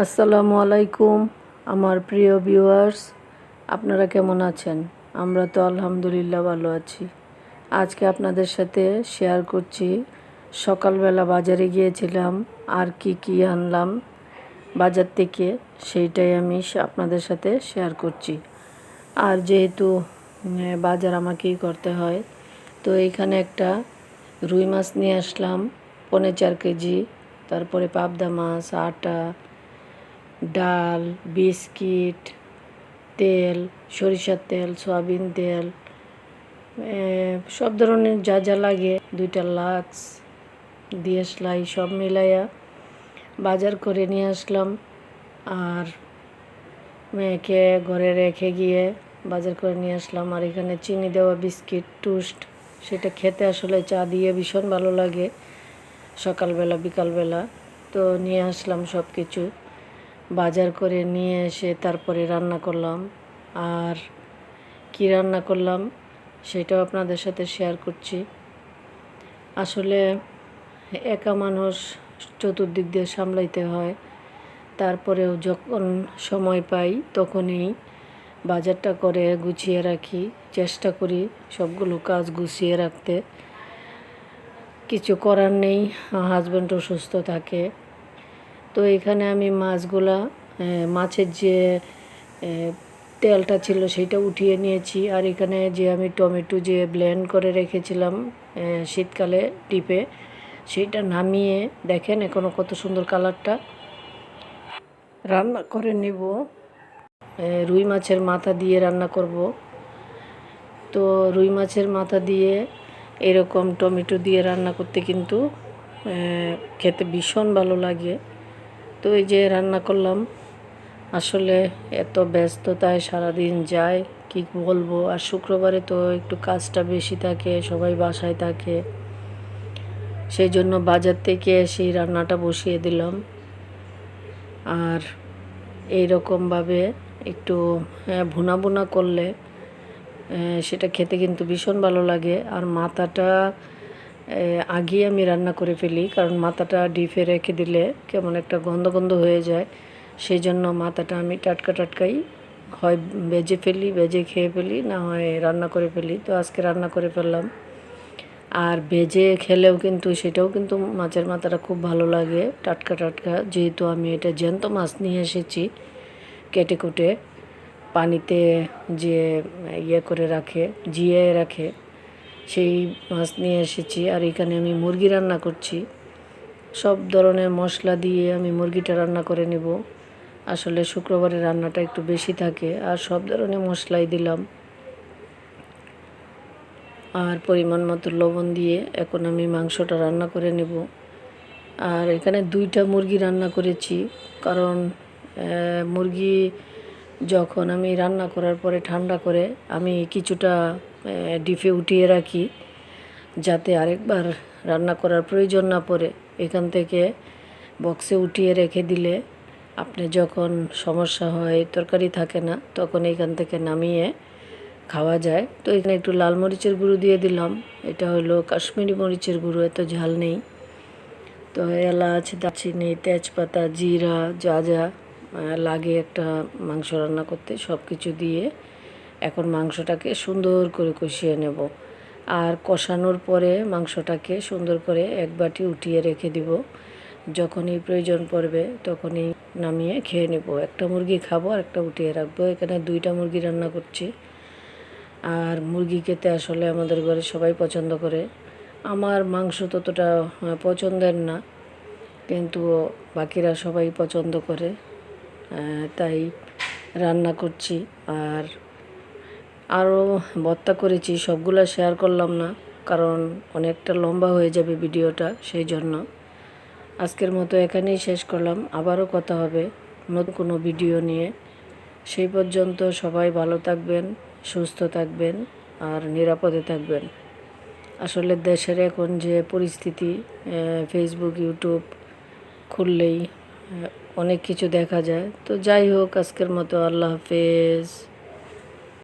আসসালামু আলাইকুম, আমার প্রিয় ভিউয়ার্স, আপনারা কেমন আছেন? আমরা তো আলহামদুলিল্লাহ ভালো আছি। আজকে আপনাদের সাথে শেয়ার করছি, সকালবেলা বাজারে গিয়েছিলাম, আর কি কি আনলাম বাজার থেকে, সেইটাই আমি আপনাদের সাথে শেয়ার করছি। আর যেহেতু বাজার আমাকেই করতে হয়, তো এইখানে একটা রুই মাছ নিয়ে আসলাম, পনে চার কেজি, তারপরে পাবদা মাছ, আটা ডাল, বিস্কিট, তেল, সরিষার তেল, সয়াবিন তেল সব ধরনের যা যা লাগে, দুইটা লাক্স দিয়ে সেলাই সব মিলাইয়া বাজার করে নিয়ে আসলাম। আর মেয়েকে ঘরে রেখে গিয়ে বাজার করে নিয়ে আসলাম। আর এখানে চিনি দেওয়া বিস্কিট, টুস্ট, সেটা খেতে আসলে চা দিয়ে ভীষণ ভালো লাগে। সকালবেলা, বিকালবেলা তো নিয়ে আসলাম সব কিছু বাজার করে নিয়ে এসে তারপরে রান্না করলাম। আর কি রান্না করলাম সেটাও আপনাদের সাথে শেয়ার করছি। আসলে একা মানুষ চতুর্দিক দিয়ে সামলাইতে হয়। তারপরেও যখন সময় পাই তখনই বাজারটা করে গুছিয়ে রাখি, চেষ্টা করি সবগুলো কাজ গুছিয়ে রাখতে। কিছু করার নেই হাজব্যান্ড অসুস্থ থাকে। তো এখানে আমি মাছগুলা মাছের যে তেলটা ছিল সেটা উঠিয়ে নিয়েছি। আর এখানে যে আমি টমেটো যে ব্লেন্ড করে রেখেছিলাম শীতকালে টিপে সেইটা নামিয়ে দেখেন এখনও কত সুন্দর কালারটা। রান্না করে নিব। রুই মাছের মাথা দিয়ে রান্না করব। তো রুই মাছের মাথা দিয়ে এরকম টমেটো দিয়ে রান্না করতে কিন্তু খেতে ভীষণ ভালো লাগে। তো এই যে রান্না করলাম, আসলে এত ব্যস্ততায় সারাদিন যায়, কি বলব? আর শুক্রবারে তো একটু কাজটা বেশি থাকে, সবাই বাসায় থাকে। সেই জন্য বাজার থেকে সেই রান্নাটা বসিয়ে দিলাম। আর এই রকমভাবে একটু ভুনা ভুনা করলে সেটা খেতে কিন্তু ভীষণ ভালো লাগে। আর মাথাটা আগেই আমি রান্না করে ফেলি, কারণ মাথাটা ডিপে রেখে দিলে কেমন একটা গন্ধ গন্ধ হয়ে যায়। সেই জন্য মাথাটা আমি টাটকা টাটকাই হয় ভেজে ফেলি, ভেজে খেয়ে ফেলি, না হয় রান্না করে ফেলি। তো আজকে রান্না করে ফেললাম। আর ভেজে খেলেও কিন্তু সেটাও কিন্তু মাছের মাথাটা খুব ভালো লাগে, টাটকা টাটকা। যেহেতু আমি এটা জ্যান্ত মাছ নিয়ে এসেছি কেটে কুটে, পানিতে যে ইয়ে করে রাখে, জিয়ে রাখে সেই মাছ নিয়ে এসেছি আর এখানে আমি মুরগি রান্না করছি। সব ধরনের মশলা দিয়ে আমি মুরগিটা রান্না করে নেব। আসলে শুক্রবারে রান্নাটা একটু বেশি থাকে আর সব ধরনের মশলাই দিলাম। আর পরিমাণ মতো লবণ দিয়ে এখন আমি মাংসটা রান্না করে নেব। আর এখানে দুইটা মুরগি রান্না করেছি। কারণ মুরগি যখন আমি রান্না করার পরে ঠান্ডা করে আমি কিছুটা ডিপে উঠিয়ে রাখি, যাতে আরেকবার রান্না করার প্রয়োজন না পড়ে। এখান থেকে বক্সে উঠিয়ে রেখে দিলে আপনি যখন সমস্যা হয়, তরকারি থাকে না, তখন এখান থেকে নামিয়ে খাওয়া যায়। তো এখানে একটু লাল মরিচের গুঁড়ো দিয়ে দিলাম। এটা হলো কাশ্মীরি মরিচের গুঁড়ো, এত ঝাল নেই। তো এলাচ, দারচিনি, তেজপাতা, জিরা, যা যা লাগে একটা মাংস রান্না করতে সব কিছু দিয়ে এখন মাংসটাকে সুন্দর করে কষিয়ে নেব। আর কষানোর পরে মাংসটাকে সুন্দর করে এক বাটি উঠিয়ে রেখে দিব। যখনই প্রয়োজন পড়বে তখনই নামিয়ে খেয়ে নেব। একটা মুরগি খাব আর একটা উঠিয়ে রাখব। এখানে দুইটা মুরগি রান্না করছি। আর মুরগি খেতে আসলে আমাদের ঘরে সবাই পছন্দ করে। আমার মাংস ততটা পছন্দের না, কিন্তু বাকিরা সবাই পছন্দ করে। তাই রান্না করছি। আর আরও ভর্তা করেছি, সবগুলো শেয়ার করলাম না, কারণ অনেকটা লম্বা হয়ে যাবে ভিডিওটা, সেই জন্য। আজকের মতো এখানেই শেষ করলাম, আবারও কথা হবে নতুন কোনো ভিডিও নিয়ে। সেই পর্যন্ত সবাই ভালো থাকবেন, সুস্থ থাকবেন, আর নিরাপদে থাকবেন। আসলে দেশের এখন যে পরিস্থিতি ফেসবুক ইউটিউব খুললেই অনেক কিছু দেখা যায়। তো যাই হোক আজকের মতো আল্লাহ হাফেজ।